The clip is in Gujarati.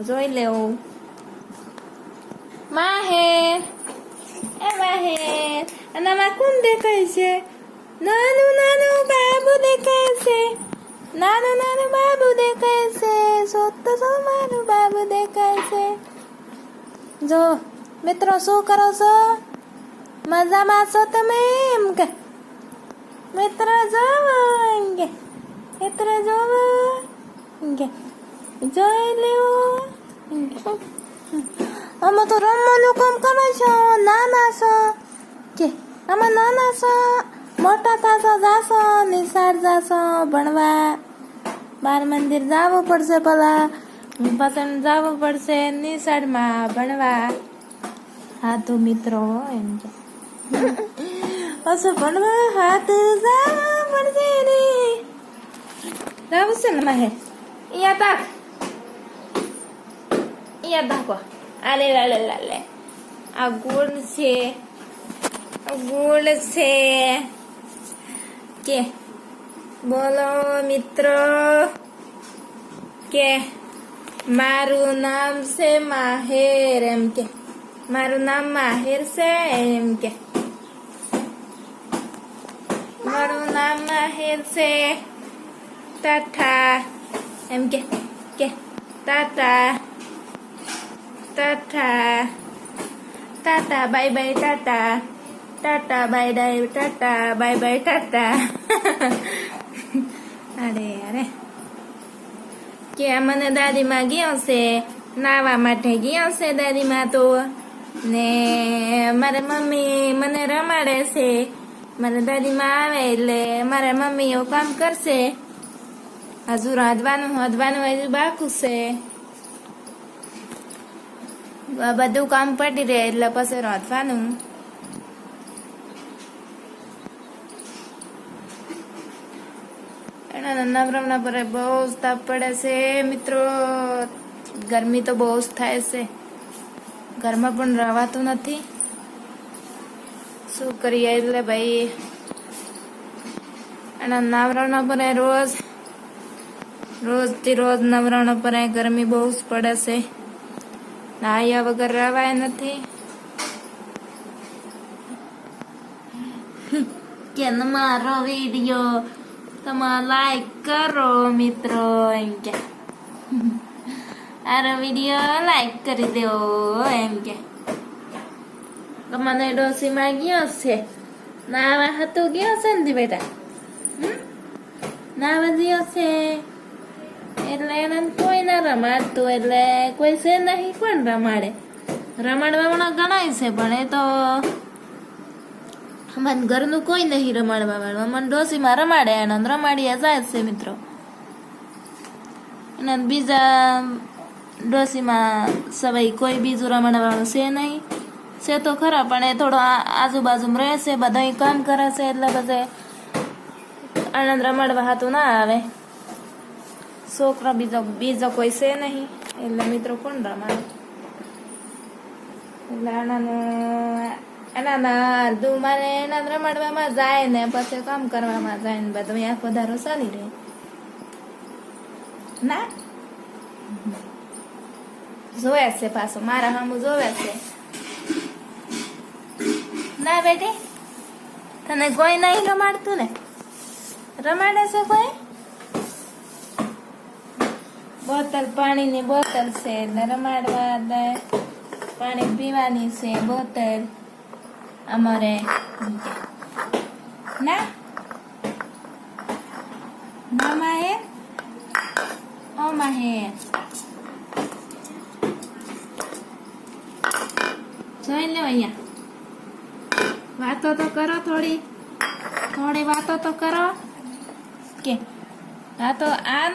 જોઈ લેવું માહેર એ માહેર અને આમાં કોણ દેખાય છે નાનું નાનું બાબુ દેખાય છે નાનું નાનું બાબુ દેખાય છે સોતો સો મારું બાબુ દેખાય છે જો મિત્રો શું કરો છો મજામાં છો તમે એમ કે મિત્ર જોવો કે મિત્ર જોવો કે જોઈ લેવું આમાં તો રમવાનું કામ કરો છો નાના છો કે આમાં નાના છો મોટા થશો જાશો નિશાળ જાશો ભણવા બાર મંદિર જવું પડશે પેલા પસંદ જવું પડશે નિશાળમાં ભણવા હા તો મિત્રો એમ કે પછી ભણવા હાથ જવું પડશે ને જવું છે ને માહે અહીંયા તાક અહીંયા તાકો આલે લે લાલે આ ગુણ છે ગોળ છે કે બોલો મિત્રો કે મારું નામ છે માહેર એમ કે મારું નામ માહેર છે એમ કે મારું નામ માહેર છે ટાટા એમ કે કે Tata Tata Tata bye bye Tata Tata bye bye Tata bye bye Tata અરે અરે. કે મને દાદીમાં ગયો છે, નાવા માટે ગયો છે દાદીમાં તો. ને મારા મમ્મી મને રમાડે છે. મારા દાદીમાં આવે એટલે મારા મમ્મી એવું કામ કરશે. હજુ રાંધવાનું હજવાનું હજુ બાકું છે. બધું કામ પડી રહે એટલે પછી રાંધવાનું એના નવરમના પર બહુ જ તાપ પડે છે, મિત્રો. ગરમી તો બહુ જ થાય છે. ઘરમાં પણ રહેવાતું નથી. શું કરીએ એટલે ભાઈ? એના નવરાણા પર રોજ, રોજથી રોજ નવરાણા પર ગરમી બહુ જ પડે છે. નાહ્યા વગર રવાય નથી. કે મારો વીડિયો? તમે લાઈક કરો મિત્રો એમ કે. આરો વીડિયો લાઈક કરી દો એમ કે. મને ડોસીમાં ગયો છે? નાવા હતું ગયો છે ને બેટા? નાવા ગયો છે? એટલે એને કોઈ ના રમાડતું એટલે કોઈ છે નહીં, કોણ રમાડે? રમાડવા ગણાય છે, પણ એ તો મને ઘરનું કોઈ નહીં રમાડવા વાળું. અમને ડોસીમાં રમાડે એને રમાડીએ જાય છે મિત્રો. અને બીજા ડોસીમાં સવાઈ કોઈ બીજું રમાડવાનું છે નહીં. છે તો ખરા, પણ એ થોડો આજુબાજુમાં રહે છે બધા કામ કરે છે, એટલે બધે આનંદ રમાડવા હાતું ના આવે. છોકરા બીજો બીજો કોઈ છે નહીં. એટલે મિત્રો કોણ રમાડે? એટલે આનાનું એના અડધું મારે એના રમાડવામાં જાય ને પછી કામ કરવામાં જાય ને બધું. આ વધારો ચાલી રહે. ના? જોવે છે પાછું. મારા હમું જોવે છે. ના બેટી? તને કોઈ નહીં રમાડતું ને? રમાડે છે કોઈ? બોતલ પાણીની બોતલ છે એટલે રમાડવા પાણી પીવાની છે બોતલ. અમારે ના. મામા હે? ઓમા હે. જોઈ લો અહીંયા. વાતો તો કરો થોડી. થોડી વાતો તો કરો. કે હા તો આ